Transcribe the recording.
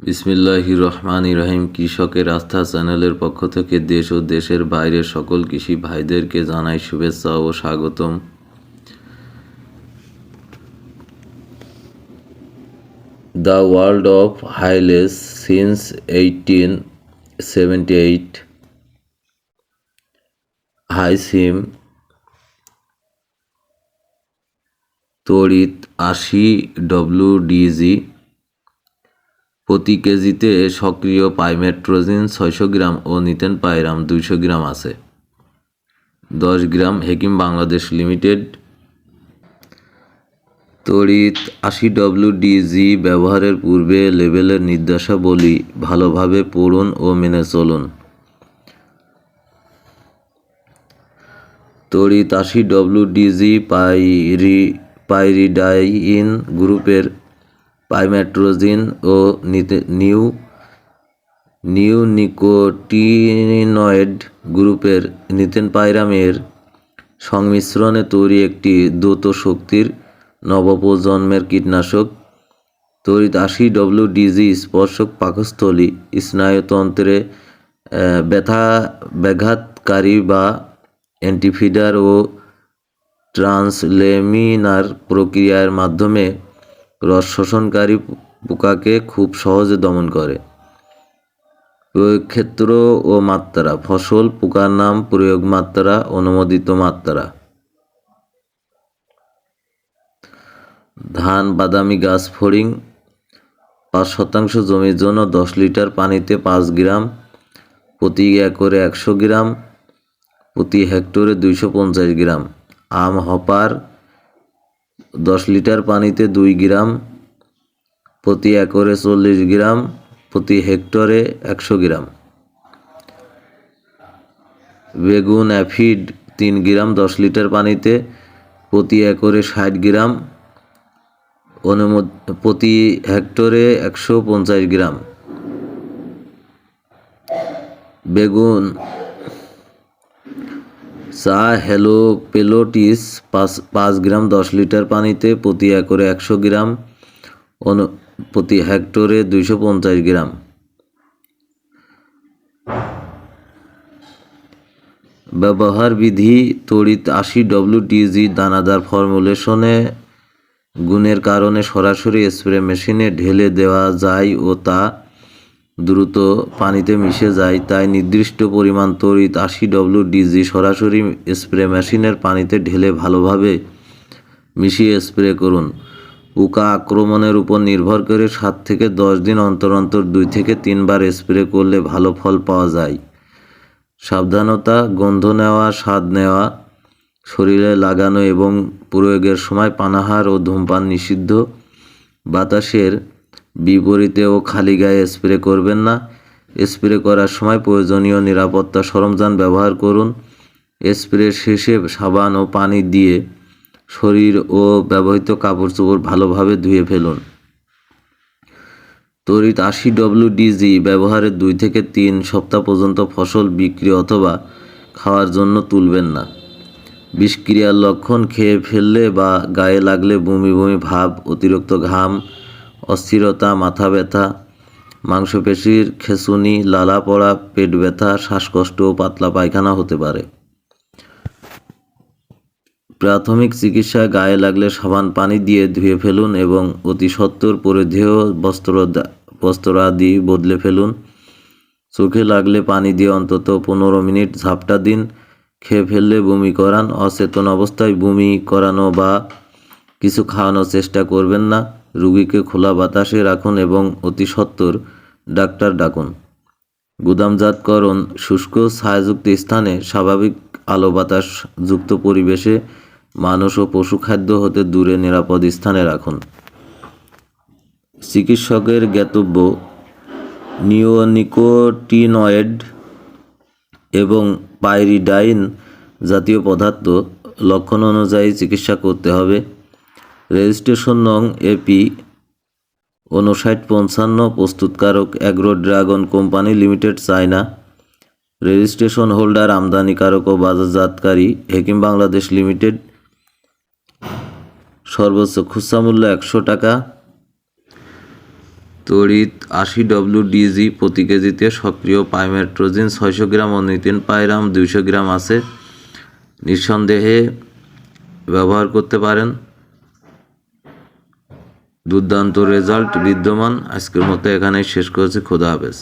বিসমিল্লাহির রহমান রহিম। কৃষকের আস্থা চ্যানেলের পক্ষ থেকে দেশ ও দেশের বাইরের সকল কৃষি ভাইদেরকে জানাই শুভেচ্ছা ও স্বাগতম। The world of Hailes since eighteen seventy eight হাইসিম তড়িৎ আশি ডব্লিউডিজি প্রতি কেজিতে সক্রিয় পাইমেট্রোজিন ছয়শো গ্রাম ও নিতেন পাইরাম দুইশো গ্রাম আছে। দশ গ্রাম হেকিম বাংলাদেশ লিমিটেড। তড়িৎ আশি ডব্লিউডিজি ব্যবহারের পূর্বে লেবেলের নির্দেশাবলী ভালোভাবে পড়ুন ও মেনে চলুন। তড়িৎ আশি ডব্লিউডিজি পাইরি পাইরিডাইন গ্রুপের পাইমেট্রোজিন ও নিতে- নিউ নিউনিকোটিনয়েড গ্রুপের নিতেন পাইরামের সংমিশ্রণে তৈরি একটি দ্রুত শক্তির নবপ্রজন্মের কীটনাশক, তড়িৎ আশি ডব্লিউডিজি স্পর্শক পাকস্থলী, স্নায়ুতন্ত্রে ব্যথা, ব্যাঘাতকারী বা অ্যান্টিফিডার ও ট্রান্সলেমিনার প্রক্রিয়ার মাধ্যমে রস শোষণকারী পোকাকে খুব সহজে দমন করে। প্রয়োগ ক্ষেত্র ও মাত্রা। ফসল পোকার নাম প্রয়োগ মাত্রা, অনুমোদিত মাত্রা। ধান, বাদামি গাছ, ফড়িং। পাঁচ শতাংশ জমির জন্য দশ লিটার পানিতে পাঁচ গ্রাম, প্রতি একরে একশো গ্রাম, প্রতি হেক্টরে দুইশো পঞ্চাশ গ্রাম। আম, হপার দশ লিটার পানিতে দুই গ্রাম, প্রতি একরে চল্লিশ গ্রাম, প্রতি হেক্টরে একশো গ্রাম। বেগুন অ্যাফিড তিন গ্রাম, দশ লিটার পানিতে প্রতি একরে ষাট গ্রাম, অনুমোদ, প্রতি হেক্টরে একশো পঞ্চাশ গ্রাম। বেগুন চা হ্যালো পেলোটিস পাঁচ পাঁচ গ্রাম দশ লিটার পানিতে প্রতি একরে একশো গ্রাম, অনু, প্রতি হেক্টরে দুইশো পঞ্চাশ গ্রাম। ব্যবহার বিধি তড়িৎ আশি ডব্লিউটিজি দানাদার ফর্মুলেশনে গুণের কারণে সরাসরি স্প্রে মেশিনে ঢেলে দেওয়া যায় ও তা দ্রুত পানিতে মিশে যায়, তাই নির্দিষ্ট পরিমাণ তড়িৎ আশি ডব্লিউডিজি সরাসরি স্প্রে মেশিনের পানিতে ঢেলে ভালোভাবে মিশিয়ে স্প্রে করুন। উকা আক্রমণের উপর নির্ভর করে সাত থেকে দশ দিন অন্তর অন্তর দুই থেকে তিনবার স্প্রে করলে ভালো ফল পাওয়া যায়। সাবধানতা, গন্ধ নেওয়া, স্বাদ নেওয়া, শরীরে লাগানো এবং প্রয়োগের সময় পানাহার ও ধূমপান নিষিদ্ধ। বাতাসের বিপরীতে ও খালি গায়ে স্প্রে করবেন না। স্প্রে করার সময় প্রয়োজনীয় নিরাপত্তা সরঞ্জাম ব্যবহার করুন। স্প্রে শেষে সাবান ও পানি দিয়ে শরীর ও ব্যবহৃত কাপড় চোপড় ভালোভাবে ধুয়ে ফেলুন। তড়িৎ আশি ডব্লিউডিজি ব্যবহারের দুই থেকে তিন সপ্তাহ পর্যন্ত ফসল বিক্রি অথবা খাওয়ার জন্য তুলবেন না। বিষক্রিয়ার লক্ষণ খেয়ে ফেললে বা গায়ে লাগলে বমি বমি ভাব, অতিরিক্ত ঘাম অস্থিরতা, মাথা ব্যথা, মাংসপেশির খেঁচুনি, লালা পড়া, পেট ব্যথা, শ্বাসকষ্ট ও পাতলা পায়খানা হতে পারে। প্রাথমিক চিকিৎসায় গায়ে লাগলে সাবান পানি দিয়ে ধুয়ে ফেলুন এবং অতি সত্বর পরিধেয় বস্ত্র বস্ত্রাদি বদলে ফেলুন। চোখে লাগলে পানি দিয়ে অন্তত পনেরো মিনিট ঝাপটা দিন। খেয়ে ফেললে বমি করান। অচেতন অবস্থায় বমি করানো বা কিছু খাওয়ানোর চেষ্টা করবেন না। রুগীকে খোলা বাতাসে রাখুন এবং অতি সত্বর ডাক্তার ডাকুন। গুদামজাতকরণ শুষ্ক ছায়াযুক্ত স্থানে স্বাভাবিক আলো বাতাস যুক্ত পরিবেশে মানুষ ও পশু খাদ্য হতে দূরে নিরাপদ স্থানে রাখুন। চিকিৎসকের জ্ঞাতব্য, নিওনিকোটিনয়েড এবং পাইরিডাইন জাতীয় পদার্থ লক্ষণ অনুযায়ী চিকিৎসা করতে হবে। রেজিস্ট্রেশন নং এপি উনষাট পঞ্চান্ন, প্রস্তুতকারক agro dragon company limited, China. Registration holder, আমদানিকারক ও বাজারজাতকারী হেকিম বাংলাদেশ লিমিটেড। সর্বোচ্চ খুচরা মূল্য একশো টাকা। তড়িৎ আশি ডব্লিউ ডিজি প্রতি কেজিতে সক্রিয় পাইমেট্রোজিন ছয়শো গ্রাম ও নিতিন পাইরাম দুইশো গ্রাম আছে। নিঃসন্দেহে ব্যবহার করতে পারেন। দুর্দান্ত রেজাল্ট বিদ্যমান। আজকের মতো এখানেই শেষ করেছি। খোদা হাফেজ।